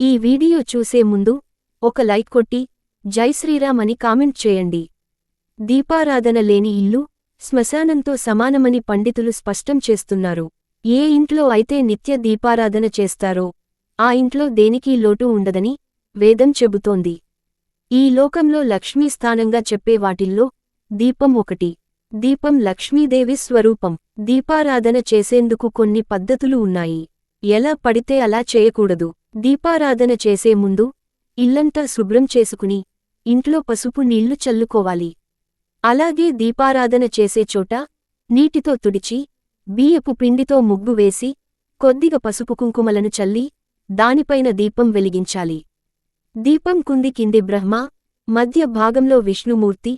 ఈ వీడియో చూసే ముందు ఒక లైక్ కొట్టి జై శ్రీరామ్ అని కామెంట్ చేయండి. దీపారాధన లేని ఇల్లు శ్మశానంతో సమానమని పండితులు స్పష్టం చేస్తున్నారు. ఏ ఇంట్లో అయితే నిత్య దీపారాధన చేస్తారో ఆ ఇంట్లో దేనికీ లోటు ఉండదని వేదం చెబుతోంది. ఈ లోకంలో లక్ష్మీ స్థానంగా చెప్పే వాటిల్లో దీపం ఒకటి. దీపం లక్ష్మీదేవి స్వరూపం. దీపారాధన చేసేందుకు కొన్ని పద్ధతులు ఉన్నాయి. ఎలా పడితే అలా చేయకూడదు. దీపారాధన చేసే ముందు ఇల్లంతా శుభ్రం చేసుకుని ఇంట్లో పసుపు నీళ్ళు చల్లుకోవాలి. అలాగే దీపారాధన చేసే చోట నీటితో తుడిచి బియ్యపు పిండితో ముగ్గు వేసి కొద్దిగా పసుపు కుంకుమలను చల్లి దానిపైన దీపం వెలిగించాలి. దీపం కుంది కింది బ్రహ్మ మధ్య భాగంలో విష్ణుమూర్తి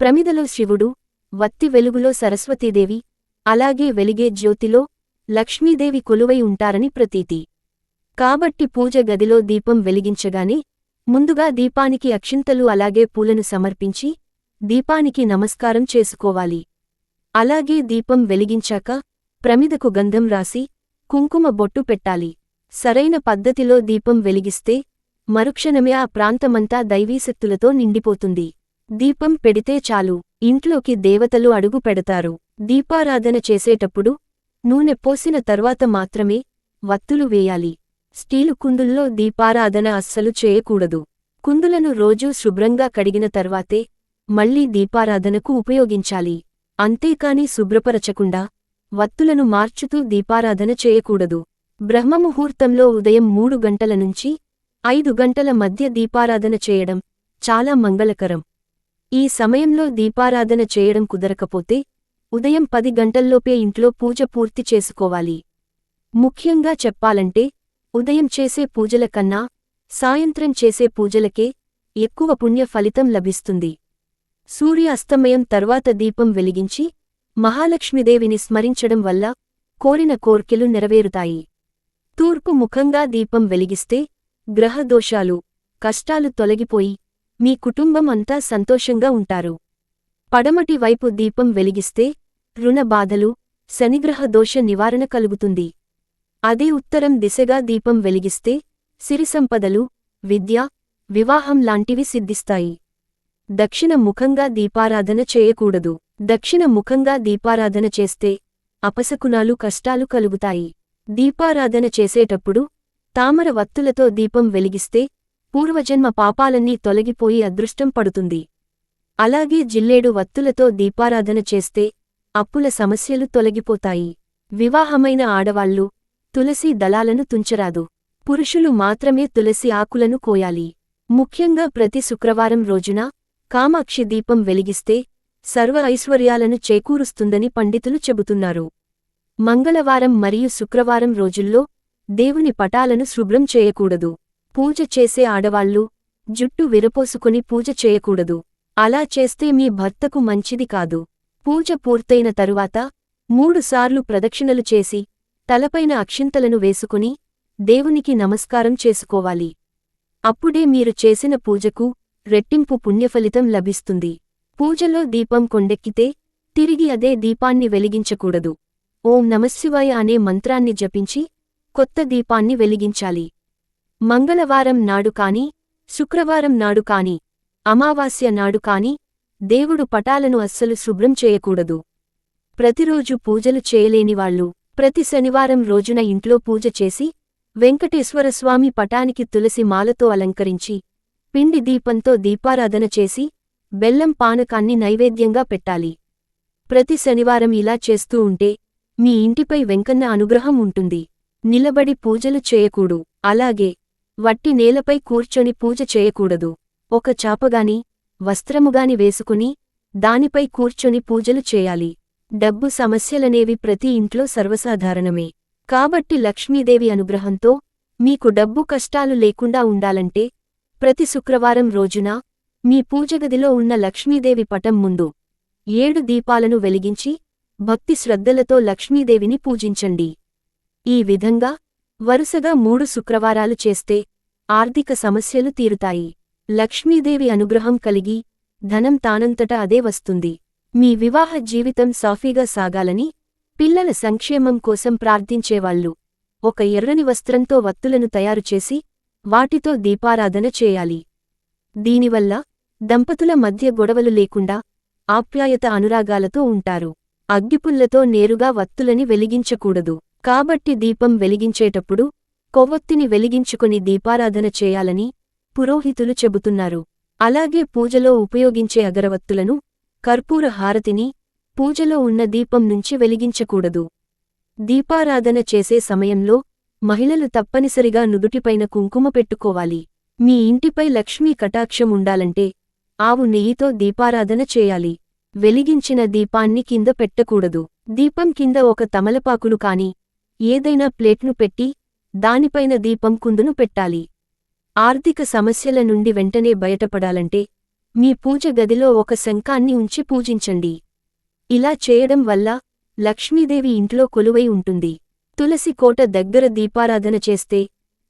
ప్రమిదలో శివుడు వత్తి వెలుగులో సరస్వతీదేవి అలాగే వెలిగే జ్యోతిలో లక్ష్మీదేవి కొలువై ఉంటారని ప్రతీతి. కాబట్టి పూజ గదిలో దీపం వెలిగించగానే ముందుగా దీపానికి అక్షింతలు అలాగే పూలను సమర్పించి దీపానికి నమస్కారం చేసుకోవాలి. అలాగే దీపం వెలిగించాక ప్రమిదకు గంధం రాసి కుంకుమ బొట్టు పెట్టాలి. సరైన పద్ధతిలో దీపం వెలిగిస్తే మరుక్షణమే ఆ ప్రాంతమంతా దైవీశక్తులతో నిండిపోతుంది. దీపం పెడితే చాలు ఇంట్లోకి దేవతలు అడుగు పెడతారు. దీపారాధన చేసేటప్పుడు నూనె పోసిన తర్వాత మాత్రమే వత్తులు వేయాలి. స్టీలు కుందుల్లో దీపారాధన అస్సలు చేయకూడదు. కుందులను రోజూ శుభ్రంగా కడిగిన తర్వాతే మళ్ళీ దీపారాధనకు ఉపయోగించాలి. అంతేకాని శుభ్రపరచకుండా వత్తులను మార్చుతూ దీపారాధన చేయకూడదు. బ్రహ్మముహూర్తంలో ఉదయం మూడు గంటల నుంచి ఐదు గంటల మధ్య దీపారాధన చేయడం చాలా మంగళకరం. ఈ సమయంలో దీపారాధన చేయడం కుదరకపోతే ఉదయం పది గంటల్లోపే ఇంట్లో పూజ పూర్తి చేసుకోవాలి. ముఖ్యంగా చెప్పాలంటే ఉదయం చేసే పూజల కన్నా సాయంత్రం చేసే పూజలకే ఎక్కువ పుణ్య ఫలితం లభిస్తుంది. సూర్య అస్తమయం తర్వాత దీపం వెలిగించి మహాలక్ష్మీదేవిని స్మరించడం వల్ల కోరిన కోర్కెలు నెరవేరుతాయి. తూర్పు ముఖంగా దీపం వెలిగిస్తే గ్రహదోషాలు కష్టాలు తొలగిపోయి మీ కుటుంబం అంతా సంతోషంగా ఉంటారు. పడమటి వైపు దీపం వెలిగిస్తే రుణ బాధలు శనిగ్రహ దోష నివారణ కలుగుతుంది. అదే ఉత్తరం దిశగా దీపం వెలిగిస్తే సిరిసంపదలు విద్య వివాహం లాంటివి సిద్ధిస్తాయి. దక్షిణ ముఖంగా దీపారాధన చేయకూడదు. దక్షిణ ముఖంగా దీపారాధన చేస్తే అపశకునాలు కష్టాలు కలుగుతాయి. దీపారాధన చేసేటప్పుడు తామర వత్తులతో దీపం వెలిగిస్తే పూర్వజన్మ పాపాలన్నీ తొలగిపోయి అదృష్టం పడుతుంది. అలాగే జిల్లేడు వత్తులతో దీపారాధన చేస్తే అప్పుల సమస్యలు తొలగిపోతాయి. వివాహమైన ఆడవాళ్ళు తులసి దళాలను తుంచరాదు. పురుషులు మాత్రమే తులసి ఆకులను కోయాలి. ముఖ్యంగా ప్రతి శుక్రవారం రోజున కామాక్షి దీపం వెలిగిస్తే సర్వ ఐశ్వర్యాలను చేకూరుస్తుందని పండితులు చెబుతున్నారు. మంగళవారం మరియు శుక్రవారం రోజుల్లో దేవుని పటాలను శుభ్రం చేయకూడదు. పూజ చేసే ఆడవాళ్ళు జుట్టు విరపోసుకుని పూజ చేయకూడదు. అలా చేస్తే మీ భర్తకు మంచిది కాదు. పూజ పూర్తయిన తరువాత మూడుసార్లు ప్రదక్షిణలు చేసి తలపైన అక్షింతలను వేసుకుని దేవునికి నమస్కారం చేసుకోవాలి. అప్పుడే మీరు చేసిన పూజకు రెట్టింపు పుణ్యఫలితం లభిస్తుంది. పూజలో దీపం కొండెక్కితే తిరిగి అదే దీపాన్ని వెలిగించకూడదు. ఓం నమశివాయ అనే మంత్రాన్ని జపించి కొత్త దీపాన్ని వెలిగించాలి. మంగళవారం నాడు కాని శుక్రవారం నాడు కాని అమావాస్య నాడు కాని దేవుడు పటాలను అస్సలు శుభ్రం చేయకూడదు. ప్రతిరోజు పూజలు చేయలేనివాళ్ళు ప్రతి శనివారం రోజున ఇంట్లో పూజ చేసి వెంకటేశ్వరస్వామి పటానికి తులసి మాలతో అలంకరించి పిండి దీపంతో దీపారాధన చేసి బెల్లం పానకాన్ని నైవేద్యంగా పెట్టాలి. ప్రతి శనివారం ఇలా చేస్తూ ఉంటే మీ ఇంటిపై వెంకన్న అనుగ్రహం ఉంటుంది. నిలబడి పూజలు చేయకూడు అలాగే వట్టి నేలపై కూర్చొని పూజ చేయకూడదు. ఒక చాపగాని వస్త్రముగాని వేసుకుని దానిపై కూర్చొని పూజలు చేయాలి. డబ్బు సమస్యలనేవి ప్రతి ఇంట్లో సర్వసాధారణమే. కాబట్టి లక్ష్మీదేవి అనుగ్రహంతో మీకు డబ్బు కష్టాలు లేకుండా ఉండాలంటే ప్రతి శుక్రవారం రోజున మీ పూజగదిలో ఉన్న లక్ష్మీదేవి పటం ముందు ఏడు దీపాలను వెలిగించి భక్తి శ్రద్ధలతో లక్ష్మీదేవిని పూజించండి. ఈ విధంగా వరుసగా మూడు శుక్రవారాలు చేస్తే ఆర్థిక సమస్యలు తీరుతాయి. లక్ష్మీదేవి అనుగ్రహం కలిగి ధనం తానంతట అదే వస్తుంది. మీ వివాహ జీవితం సాఫీగా సాగాలని పిల్లల సంక్షేమం కోసం ప్రార్థించేవాళ్ళు ఒక ఎర్రని వస్త్రంతో వత్తులను తయారుచేసి వాటితో దీపారాధన చేయాలి. దీనివల్ల దంపతుల మధ్య గొడవలు లేకుండా ఆప్యాయత అనురాగాలతో ఉంటారు. అగ్గిపుల్లతో నేరుగా వత్తులని వెలిగించకూడదు. కాబట్టి దీపం వెలిగించేటప్పుడు కొవ్వొత్తిని వెలిగించుకొని దీపారాధన చేయాలని పురోహితులు చెబుతున్నారు. అలాగే పూజలో ఉపయోగించే అగరవత్తులను కర్పూర హారతిని పూజలో ఉన్న దీపం నుంచి వెలిగించకూడదు. దీపారాధన చేసే సమయంలో మహిళలు తప్పనిసరిగా నుదుటిపైన కుంకుమ పెట్టుకోవాలి. మీ ఇంటిపై లక్ష్మీ కటాక్షం ఉండాలంటే ఆవు నెయ్యితో దీపారాధన చేయాలి. వెలిగించిన దీపాన్ని కింద పెట్టకూడదు. దీపం కింద ఒక తమలపాకులు కాని ఏదైనా ప్లేట్ను పెట్టి దానిపైన దీపం కుందును పెట్టాలి. ఆర్థిక సమస్యల నుండి వెంటనే బయటపడాలంటే మీ పూజ గదిలో ఒక శంఖాన్ని ఉంచి పూజించండి. ఇలా చేయడం వల్ల లక్ష్మీదేవి ఇంట్లో కొలువై ఉంటుంది. తులసి కోట దగ్గర దీపారాధన చేస్తే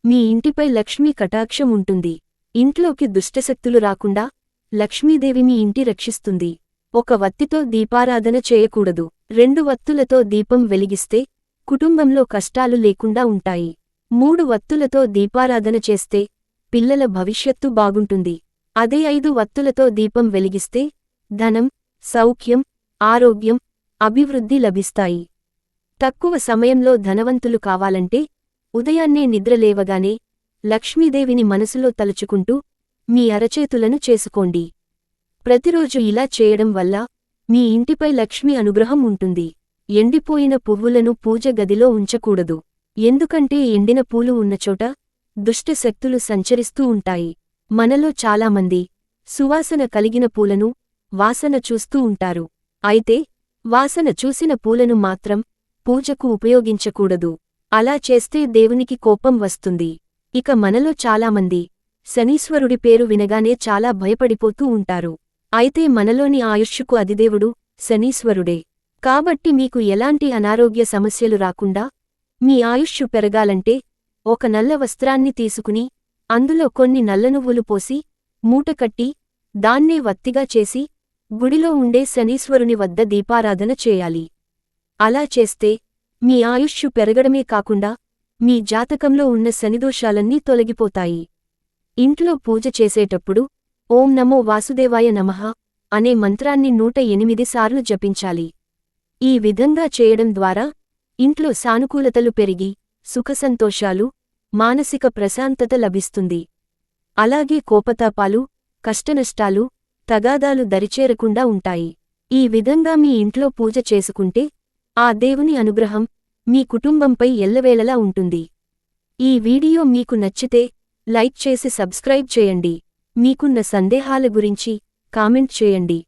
మీ ఇంటిపై లక్ష్మీ కటాక్షం ఉంటుంది. ఇంట్లోకి దుష్టశక్తులు రాకుండా లక్ష్మీదేవి మీ ఇంటి రక్షిస్తుంది. ఒక వత్తితో దీపారాధన చేయకూడదు. రెండు వత్తులతో దీపం వెలిగిస్తే కుటుంబంలో కష్టాలు లేకుండా ఉంటాయి. మూడు వత్తులతో దీపారాధన చేస్తే పిల్లల భవిష్యత్తు బాగుంటుంది. అదే ఐదు వత్తులతో దీపం వెలిగిస్తే ధనం సౌఖ్యం ఆరోగ్యం అభివృద్ధి లభిస్తాయి. తక్కువ సమయంలో ధనవంతులు కావాలంటే ఉదయాన్నే నిద్రలేవగానే లక్ష్మీదేవిని మనసులో తలుచుకుంటూ మీ అరచేతులను చేసుకోండి. ప్రతిరోజు ఇలా చేయడం వల్ల మీ ఇంటిపై లక్ష్మి అనుగ్రహం ఉంటుంది. ఎండిపోయిన పువ్వులను పూజ గదిలో ఉంచకూడదు. ఎందుకంటే ఎండిన పూలు ఉన్నచోట దుష్టశక్తులు సంచరిస్తూ ఉంటాయి. మనలో చాలామంది సువాసన కలిగిన పూలను వాసన చూస్తూ ఉంటారు. అయితే వాసన చూసిన పూలను మాత్రం పూజకు ఉపయోగించకూడదు. అలా చేస్తే దేవునికి కోపం వస్తుంది. ఇక మనలో చాలామంది శనీశ్వరుడి పేరు వినగానే చాలా భయపడిపోతూ ఉంటారు. అయితే మనలోని ఆయుష్షుకు అధిదేవుడు శనీశ్వరుడే. కాబట్టి మీకు ఎలాంటి అనారోగ్య సమస్యలు రాకుండా మీ ఆయుష్షు పెరగాలంటే ఒక నల్ల వస్త్రాన్ని తీసుకుని అందులో కొన్ని నల్లనువ్వులు పోసి మూటకట్టి దాన్నే వత్తిగా చేసి గుడిలో ఉండే శనీశ్వరుని వద్ద దీపారాధన చేయాలి. అలా చేస్తే మీ ఆయుష్షు పెరగడమే కాకుండా మీ జాతకంలో ఉన్న శనిదోషాలన్నీ తొలగిపోతాయి. ఇంట్లో పూజ చేసేటప్పుడు ఓం నమో వాసుదేవాయ నమః అనే మంత్రాన్ని నూట ఎనిమిది సార్లు జపించాలి. ఈ విధంగా చేయడం ద్వారా ఇంట్లో సానుకూలతలు పెరిగి సుఖసంతోషాలు మానసిక ప్రశాంతత లభిస్తుంది. అలాగే కోపతాపాలు కష్టనష్టాలు తగాదాలు దరిచేరకుండా ఉంటాయి. ఈ విధంగా మీ ఇంట్లో పూజ చేసుకుంటే ఆ దేవుని అనుగ్రహం మీ కుటుంబంపై ఎల్లవేళలా ఉంటుంది. ఈ వీడియో మీకు నచ్చితే లైక్ చేసి సబ్స్క్రైబ్ చేయండి. మీకున్న సందేహాల గురించి కామెంట్ చేయండి.